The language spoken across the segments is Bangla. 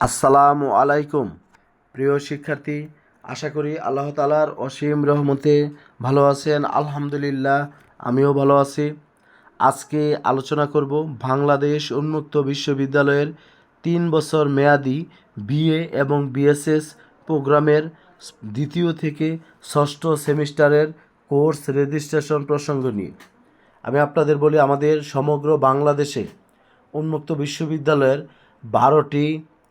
আসসালামু আলাইকুম। প্রিয় শিক্ষার্থী, আশা করি আল্লাহ তালার অসীম রহমতে ভালো আছেন। আলহামদুলিল্লাহ, আমিও ভালো আছি। আজকে আলোচনা করব বাংলাদেশ উন্মুক্ত বিশ্ববিদ্যালয়ের তিন বছর মেয়াদি বিএ এবং বিএসএস প্রোগ্রামের দ্বিতীয় থেকে ষষ্ঠ সেমিস্টারের কোর্স রেজিস্ট্রেশন প্রসঙ্গ নিয়ে। আমি আপনাদের বলি, আমাদের সমগ্র বাংলাদেশে উন্মুক্ত বিশ্ববিদ্যালয়ের বারোটি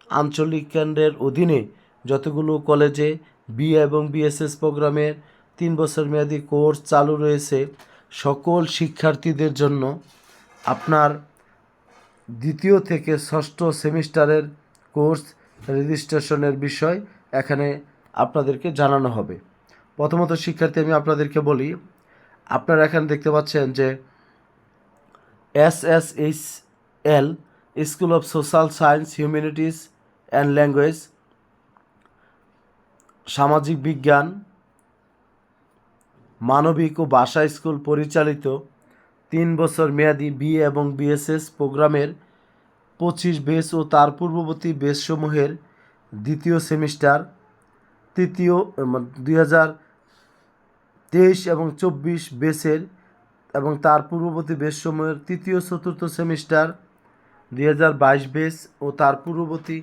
আঞ্চলিক কেন্দ্রের অধীনে যতগুলো কলেজে বিএ এবং বিএসএস প্রোগ্রামের তিন বছর মেয়াদী কোর্স চালু রয়েছে, সকল শিক্ষার্থীদের জন্য আপনার দ্বিতীয় থেকে ষষ্ঠ সেমিস্টারের কোর্স রেজিস্ট্রেশনের বিষয় এখানে আপনাদেরকে জানানো হবে। প্রথমত শিক্ষার্থী, আমি আপনাদেরকে বলি, আপনারা এখানে দেখতে পাচ্ছেন যে S S H L, school of social science humanities and language সামাজিক বিজ্ঞান, মানবিক ও ভাষা স্কুল পরিচালিত তিন বছর মেয়াদী বিএ এবং বিএসএস প্রোগ্রামের পঁচিশ বেস ও তার পূর্ববর্তী বেসসমূহের দ্বিতীয় সেমিস্টার, তৃতীয় দুই হাজার তেইশ এবং চব্বিশ বেসের এবং তার পূর্ববর্তী বেসসমূহের তৃতীয় চতুর্থ সেমিস্টার, দুই হাজার বাইশ বেস ও তার পূর্ববর্তী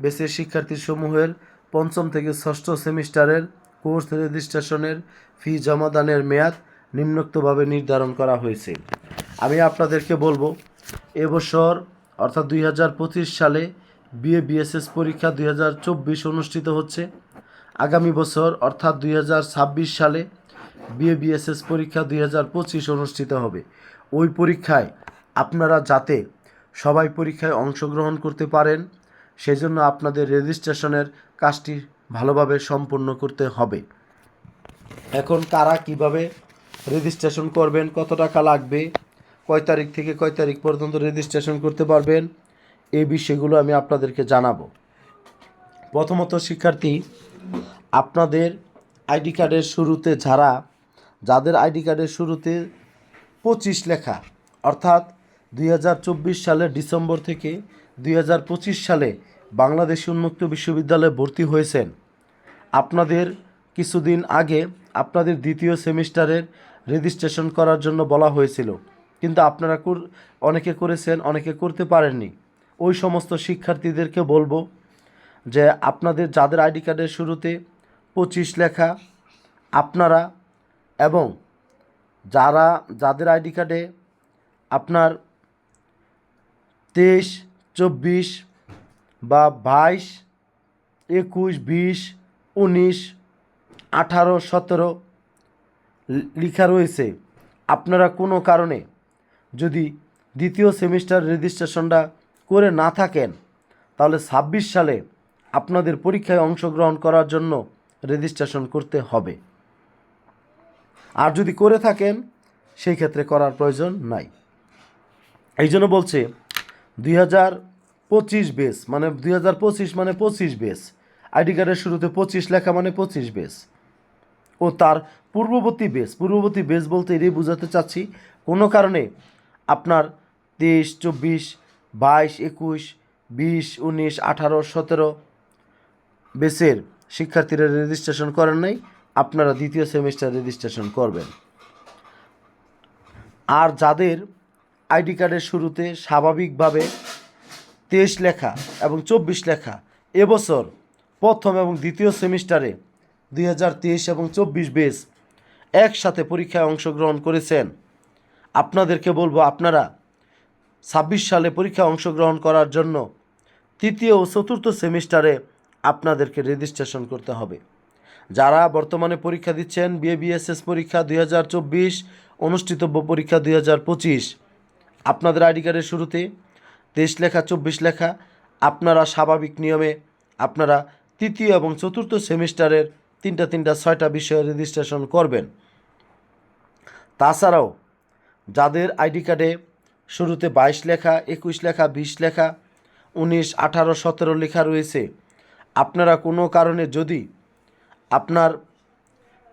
বেসের শিক্ষার্থীসমূহের পঞ্চম থেকে ষষ্ঠ সেমিস্টারের কোর্স রেজিস্ট্রেশনের ফি জমাদানের মেয়াদ নিম্নোক্তভাবে নির্ধারণ করা হয়েছে। আমি আপনাদেরকে বলব, এবছর অর্থাৎ দুই হাজার পঁচিশ সালে বিএ বিএসএস পরীক্ষা দুই হাজার চব্বিশ অনুষ্ঠিত হচ্ছে। আগামী বছর অর্থাৎ দুই হাজার ছাব্বিশ সালে বিএ বিএসএস পরীক্ষা দুই হাজার পঁচিশ অনুষ্ঠিত হবে। ওই পরীক্ষায় আপনারা যাতে সবাই পরীক্ষায় অংশগ্রহণ করতে পারেন সেজন্য আপনাদের রেজিস্ট্রেশনের কাজটি ভালোভাবে সম্পন্ন করতে হবে। এখন কারা কীভাবে রেজিস্ট্রেশন করবেন, কত টাকা লাগবে, কয় তারিখ থেকে কয় তারিখ পর্যন্ত রেজিস্ট্রেশন করতে পারবেন, এই বিষয়গুলো আমি আপনাদেরকে জানাব। প্রথমত, শিক্ষার্থী, আপনাদের আইডি কার্ডের শুরুতে যারা, যাদের আইডি কার্ডের শুরুতে পঁচিশ লেখা, অর্থাৎ দুই হাজার চব্বিশ সালের ডিসেম্বর থেকে দুই হাজার পঁচিশ সালে বাংলাদেশ উন্মুক্ত বিশ্ববিদ্যালয়ে ভর্তি হয়েছেন। আপনাদের কিছুদিন আগে আপনাদের দ্বিতীয় সেমিস্টারের রেজিস্ট্রেশন করার জন্য বলা হয়েছিল। কিন্তু আপনারা অনেকে করেছেন, অনেকে করতে পারেননি। ওই সমস্ত শিক্ষার্থীদেরকে বলব যে আপনাদের, যাদের আইডি কার্ডের শুরুতে পঁচিশ লেখা, আপনারা এবং যারা, যাদের আইডি কার্ডে আপনার তেইশ চব্বিশ বা বাইশ, একুশ, বিশ, উনিশ, আঠারো, সতেরো লেখা রয়েছে। আপনারা কোনো কারণে যদি দ্বিতীয় সেমিস্টার রেজিস্ট্রেশনটা করে না থাকেন, তাহলে ছাব্বিশ সালে আপনাদের পরীক্ষায় অংশগ্রহণ করার জন্য রেজিস্ট্রেশন করতে হবে। আর যদি করে থাকেন, সেই ক্ষেত্রে করার প্রয়োজন নাই। এই জন্য বলছে দুই হাজার পঁচিশ বেস মানে দুই হাজার পঁচিশ মানে পঁচিশ বেস। আইডি কার্ডের শুরুতে পঁচিশ, লেখা মানে পঁচিশ বেস। ও তার পূর্ববর্তী বেস পূর্ববর্তী বেস বলতে এটাই বোঝাতে চাচ্ছি, কোনো কারণে আপনার তেইশ, চব্বিশ, বাইশ, একুশ, বিশ, উনিশ, আঠারো, সতেরো বেসের শিক্ষার্থীরা রেজিস্ট্রেশন করেন নাই, আপনারা দ্বিতীয় সেমিস্টার রেজিস্ট্রেশন করবেন। আর যাদের আইডি কার্ডের শুরুতে স্বাভাবিকভাবে তেইশ লেখা এবং চব্বিশ লেখা। এবছর প্রথম এবং দ্বিতীয় সেমিস্টারে দুই হাজার তেইশ এবং চব্বিশ বেস একসাথে পরীক্ষায় অংশগ্রহণ করেছেন। আপনাদেরকে বলব, আপনারা ছাব্বিশ সালে পরীক্ষায় অংশগ্রহণ করার জন্য তৃতীয় ও চতুর্থ সেমিস্টারে আপনাদেরকে রেজিস্ট্রেশন করতে হবে। যারা বর্তমানে পরীক্ষা দিচ্ছেন, বিএ, বিএসএস পরীক্ষা দুই হাজার চব্বিশ, অনুষ্ঠিতব্য পরীক্ষা দুই হাজার পঁচিশ আপনাদের আইডি কার্ডের শুরুতে তেইশ লেখা, চব্বিশ লেখা, আপনারা স্বাভাবিক নিয়মে আপনারা তৃতীয় এবং চতুর্থ সেমিস্টারের তিনটা তিনটা ছয়টা বিষয়ে রেজিস্ট্রেশন করবেন। তাছাড়াও যাদের আইডি কার্ডে শুরুতে বাইশ লেখা, একুশ লেখা, বিশ লেখা, উনিশ, আঠারো, সতেরো লেখা রয়েছে, আপনারা কোনো কারণে যদি আপনার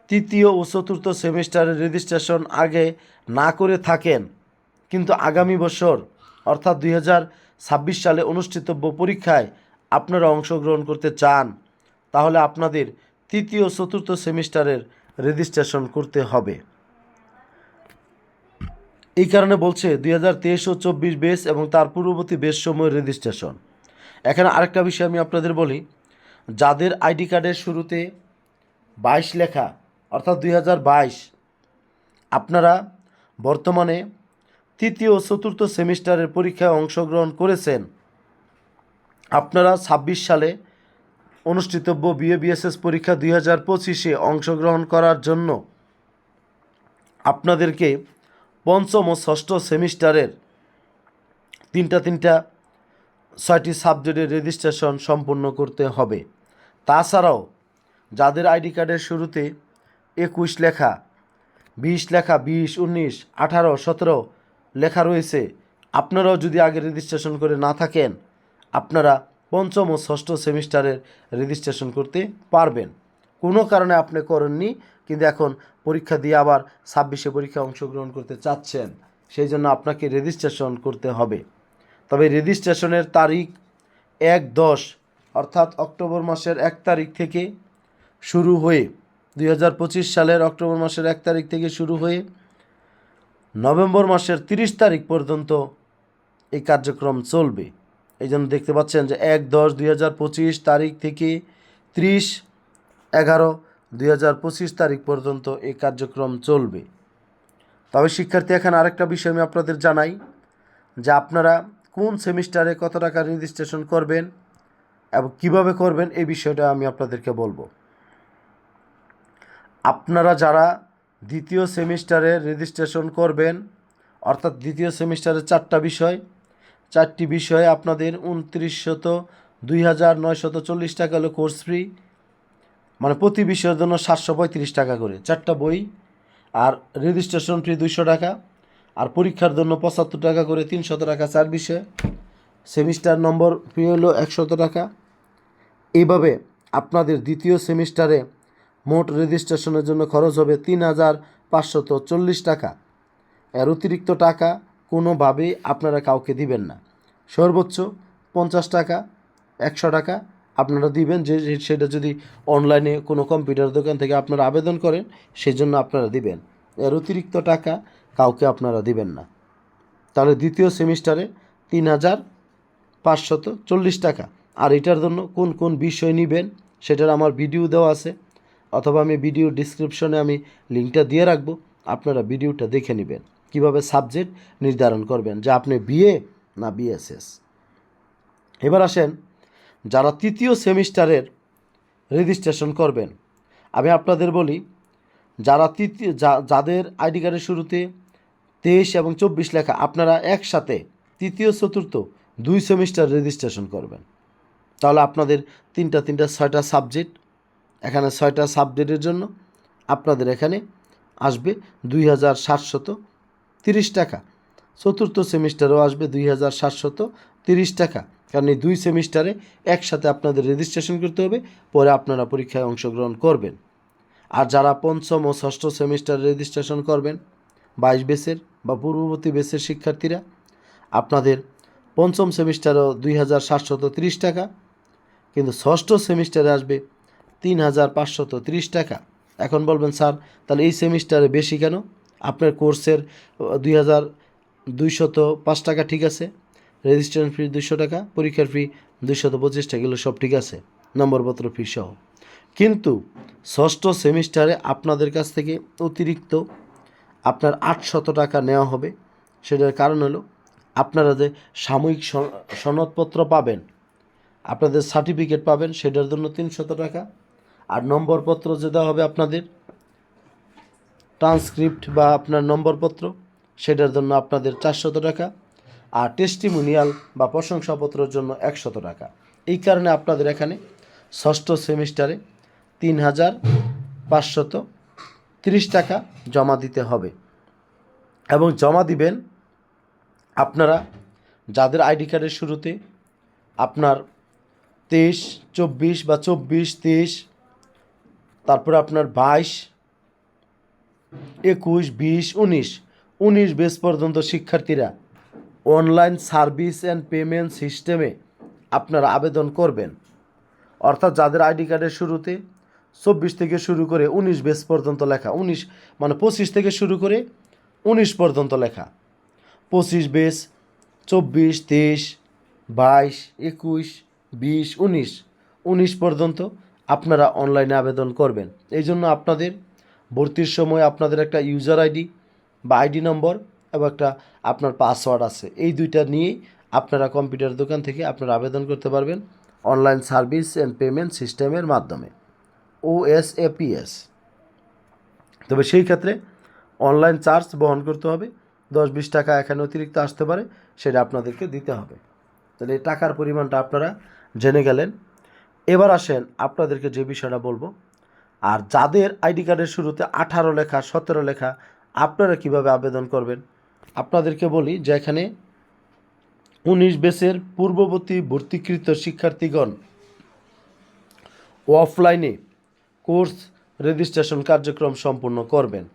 তৃতীয় ও চতুর্থ সেমিস্টারের রেজিস্ট্রেশন আগে না করে থাকেন কিন্তু আগামী বছর, অর্থাৎ দুই হাজার ছাব্বিশ সালে অনুষ্ঠিতব্য পরীক্ষায় আপনারা অংশগ্রহণ করতে চান, তাহলে আপনাদের তৃতীয় চতুর্থ সেমিস্টারের রেজিস্ট্রেশন করতে হবে। এই কারণে বলছে দুই হাজার তেইশ ও চব্বিশ বেস এবং তার পূর্ববর্তী বেস সময়ের রেজিস্ট্রেশন। এখানে আরেকটা বিষয় আমি আপনাদের বলি, যাদের আইডি কার্ডের শুরুতে বাইশ লেখা, অর্থাৎ দুই হাজার বাইশ, আপনারা বর্তমানে তৃতীয় ও চতুর্থ সেমিস্টারের পরীক্ষায় অংশগ্রহণ করেছেন। আপনারা ছাব্বিশ সালে অনুষ্ঠিতব্য বিএ বিএসএস পরীক্ষা দুই হাজার পঁচিশে অংশগ্রহণ করার জন্য আপনাদেরকে পঞ্চম ও ষষ্ঠ সেমিস্টারের তিনটা তিনটা ছয়টি সাবজেক্টের রেজিস্ট্রেশন সম্পূর্ণ করতে হবে। তাছাড়াও যাদের আইডি কার্ডের শুরুতে একুশ লেখা, বিশ লেখা, বিশ, উনিশ, আঠারো, সতেরো লেখা রয়েছে, আপনারাও যদি আগে রেজিস্ট্রেশন করে না থাকেন, আপনারা পঞ্চম ও ষষ্ঠ সেমিস্টারের রেজিস্ট্রেশন করতে পারবেন। কোনো কারণে আপনি করেননি, কিন্তু এখন পরীক্ষা দিয়ে আবার ছাব্বিশে পরীক্ষা অংশগ্রহণ করতে চাচ্ছেন, সেই জন্য আপনাকে রেজিস্ট্রেশন করতে হবে। তবে রেজিস্ট্রেশনের তারিখ এক দশ, অর্থাৎ অক্টোবর মাসের এক তারিখ থেকে শুরু হয়ে দুই হাজার পঁচিশ সালের অক্টোবর মাসের এক তারিখ থেকে শুরু হয়ে নভেম্বর মাসের তিরিশ তারিখ পর্যন্ত এই কার্যক্রম চলবে। এই জন্য দেখতে পাচ্ছেন যে এক দশ দুই হাজার পঁচিশ তারিখ থেকে ত্রিশ এগারো দুই হাজার পঁচিশ তারিখ পর্যন্ত এই কার্যক্রম চলবে। তবে শিক্ষার্থী, এখানে আরেকটা বিষয় আমি আপনাদের জানাই যে আপনারা কোন সেমিস্টারে কত টাকা রেজিস্ট্রেশন করবেন এবং কীভাবে করবেন, এই বিষয়টা আমি আপনাদেরকে বলব। আপনারা যারা দ্বিতীয় সেমিস্টারে রেজিস্ট্রেশন করবেন, অর্থাৎ দ্বিতীয় সেমিস্টারে চারটা বিষয়। চারটি বিষয়ে আপনাদের উনত্রিশশত, দুই হাজার নয়শত চল্লিশ টাকা হলো কোর্স ফ্রি মানে প্রতি বিষয়ের জন্য সাতশো পঁয়ত্রিশ টাকা করে। চারটা বই, আর রেজিস্ট্রেশন ফি দুইশো টাকা, আর পরীক্ষার জন্য পঁচাত্তর টাকা করে তিনশত টাকা চার বিষয়ে। সেমিস্টার নম্বর ফি হলো একশত টাকা। এইভাবে আপনাদের দ্বিতীয় সেমিস্টারে মোট রেজিস্ট্রেশনের জন্য খরচ হবে তিন হাজার পাঁচশত চল্লিশ টাকা। এর অতিরিক্ত টাকা কোনোভাবেই আপনারা কাউকে দিবেন না। সর্বোচ্চ পঞ্চাশ টাকা, একশো টাকা আপনারা দিবেন যে সেটা যদি অনলাইনে কোনো কম্পিউটার দোকান থেকে আপনারা আবেদন করেন সেই জন্য আপনারা দিবেন। এর অতিরিক্ত টাকা কাউকে আপনারা দিবেন না। তাহলে দ্বিতীয় সেমিস্টারে তিন হাজার পাঁচশত চল্লিশ টাকা। আর এটার জন্য কোন কোন বিষয় নেবেন, সেটার আমার ভিডিও দেওয়া আছে। অথবা আমি ভিডিও ডিসক্রিপশনে আমি লিঙ্কটা দিয়ে রাখব, আপনারা ভিডিওটা দেখে নেবেন। কীভাবে সাবজেক্ট নির্ধারণ করবেন, যে আপনি বিএ না বিএসএস এবার আসেন, যারা তৃতীয় সেমিস্টারের রেজিস্ট্রেশন করবেন, আমি আপনাদের বলি, যারা তৃতীয় যাদের আইডি কার্ডের শুরুতে তেইশ এবং চব্বিশ লেখা, আপনারা একসাথে তৃতীয়, চতুর্থ দুই সেমিস্টার রেজিস্ট্রেশন করবেন। তাহলে আপনাদের তিনটা তিনটা, ছয়টা সাবজেক্ট এখানে ছয়টা সাবজেক্টের জন্য আপনাদের এখানে আসবে দুই হাজার সাতশত তিরিশ টাকা। চতুর্থ সেমিস্টারেও আসবে দুই হাজার সাতশত তিরিশ টাকা। কারণ এই দুই সেমিস্টারে একসাথে আপনাদের রেজিস্ট্রেশন করতে হবে, পরে আপনারা পরীক্ষায় অংশগ্রহণ করবেন। আর যারা পঞ্চম ও ষষ্ঠ সেমিস্টার রেজিস্ট্রেশন করবেন, বাইশ বেসের বা পূর্ববর্তী বেসের শিক্ষার্থীরা, আপনাদের পঞ্চম সেমিস্টারও দুই হাজার সাতশত তিরিশ টাকা, কিন্তু ষষ্ঠ সেমিস্টারে আসবে তিন হাজার পাঁচশত তিরিশ টাকা। এখন বলবেন, স্যার, তাহলে এই সেমিস্টারে বেশি কেন? আপনার কোর্সের দুই হাজার দুইশত পাঁচ টাকা ঠিক আছে। রেজিস্ট্রেশন ফি দুশো টাকা, পরীক্ষার ফি দুইশত পঁচিশ টাকা, এগুলো সব ঠিক আছে। নম্বরপত্র ফি সহ। কিন্তু ষষ্ঠ সেমিস্টারে আপনাদের কাছ থেকে অতিরিক্ত আপনার আটশত টাকা নেওয়া হবে। সেটার কারণ হলো, আপনারা যে সাময়িক সন- সনদপত্র পাবেন, আপনাদের সার্টিফিকেট পাবেন, সেটার জন্য তিনশত টাকা। আর নম্বরপত্র যে দেওয়া হবে আপনাদের ট্রান্সক্রিপ্ট বা আপনার নম্বরপত্র, সেটার জন্য আপনাদের চারশত টাকা আর টেস্টিমোনিয়াল বা প্রশংসাপত্রের জন্য একশত টাকা। এই কারণে আপনাদের এখানে ষষ্ঠ সেমিস্টারে তিন হাজার পাঁচশত তিরিশ টাকা জমা দিতে হবে। এবং জমা দিবেন আপনারা যাদের আইডি কার্ডের শুরুতে আপনার তেইশ, চব্বিশ বা চব্বিশ, তেইশ তারপরে আপনার বাইশ, একুশ, বিশ, উনিশ। উনিশ বেস পর্যন্ত শিক্ষার্থীরা অনলাইন সার্ভিস অ্যান্ড পেমেন্ট সিস্টেমে আপনারা আবেদন করবেন। অর্থাৎ যাদের আইডি কার্ডের শুরুতে চব্বিশ থেকে শুরু করে উনিশ বেস পর্যন্ত লেখা, উনিশ মানে পঁচিশ থেকে শুরু করে উনিশ পর্যন্ত লেখা। পঁচিশ বেস, চব্বিশ, তেইশ, বাইশ, একুশ, বিশ, উনিশ। উনিশ পর্যন্ত আপনারা অনলাইনে আবেদন করবেন। এই জন্য আপনাদের ভর্তির সময় আপনাদের একটা ইউজার আইডি বা আইডি নম্বর এবং একটা আপনার পাসওয়ার্ড আছে। এই দুইটা নিয়েই আপনারা কম্পিউটার দোকান থেকে আপনারা আবেদন করতে পারবেন অনলাইন সার্ভিস অ্যান্ড পেমেন্ট সিস্টেমের মাধ্যমে। ওএসএপিএস তবে সেই ক্ষেত্রে অনলাইন চার্জ বহন করতে হবে। দশ বিশ টাকা এখানে অতিরিক্ত আসতে পারে, সেটা আপনাদেরকে দিতে হবে। তাহলে টাকার পরিমাণটা আপনারা জেনে গেলেন। এবার আসেন আপনাদেরকে যে বিষয়টা বলব। আর যাদের আইডি কার্ডের শুরুতে আঠারো লেখা, সতেরো লেখা, আপনারা কীভাবে আবেদন করবেন? আপনাদেরকে বলি যে এখানে উনিশ বেসের পূর্ববর্তী ভর্তিকৃত শিক্ষার্থীগণ অফলাইনে কোর্স রেজিস্ট্রেশন কার্যক্রম সম্পূর্ণ করবেন।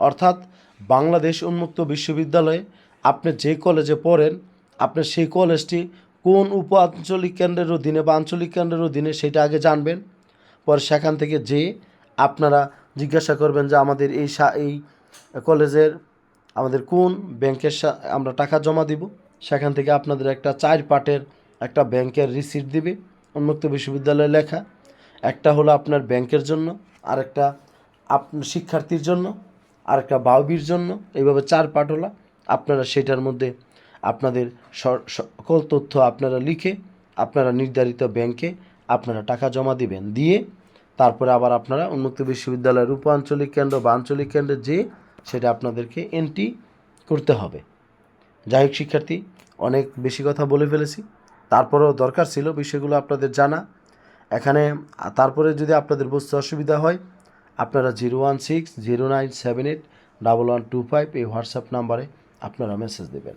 অর্থাৎ বাংলাদেশ উন্মুক্ত বিশ্ববিদ্যালয়ে আপনি যে কলেজে পড়েন, আপনি সেই কলেজটি কোন উপ আঞ্চলিক কেন্দ্রের অধীনে বা আঞ্চলিক কেন্দ্রের অধীনে সেটা আগে জানবেন। পরে সেখান থেকে যে আপনারা জিজ্ঞাসা করবেন যে আমাদের এই এই কলেজের আমাদের কোন ব্যাংকের আমরা টাকা জমা দিব। সেখান থেকে আপনাদের একটা চার পার্টের একটা ব্যাংকের রিসিট দিবে, উন্মুক্ত বিশ্ববিদ্যালয়ে লেখা। একটা হলো আপনার ব্যাংকের জন্য আর একটা আপনার শিক্ষার্থীর জন্য আর একটা বাউবির জন্য। এইভাবে চার পার্ট হলো। আপনারা সেটার মধ্যে আপনাদের সকল তথ্য আপনারা লিখে, আপনারা নির্ধারিত ব্যাংকে আপনারা টাকা জমা দিবেন। দিয়ে তারপরে আবার আপনারা উন্মুক্ত বিশ্ববিদ্যালয়ের উপ আঞ্চলিক কেন্দ্র বা আঞ্চলিক কেন্দ্রে যেয়ে সেটা আপনাদেরকে এন্ট্রি করতে হবে। যাই হোক শিক্ষার্থী, অনেক বেশি কথা বলে ফেলেছি। তারপরেও দরকার ছিল বিষয়গুলো আপনাদের জানা। এখানে, তারপরে যদি আপনাদের বুঝতে অসুবিধা হয়, আপনারা zero one six, zero nine seven eight, double one two five এই হোয়াটসঅ্যাপ নাম্বারে আপনারা মেসেজ দেবেন।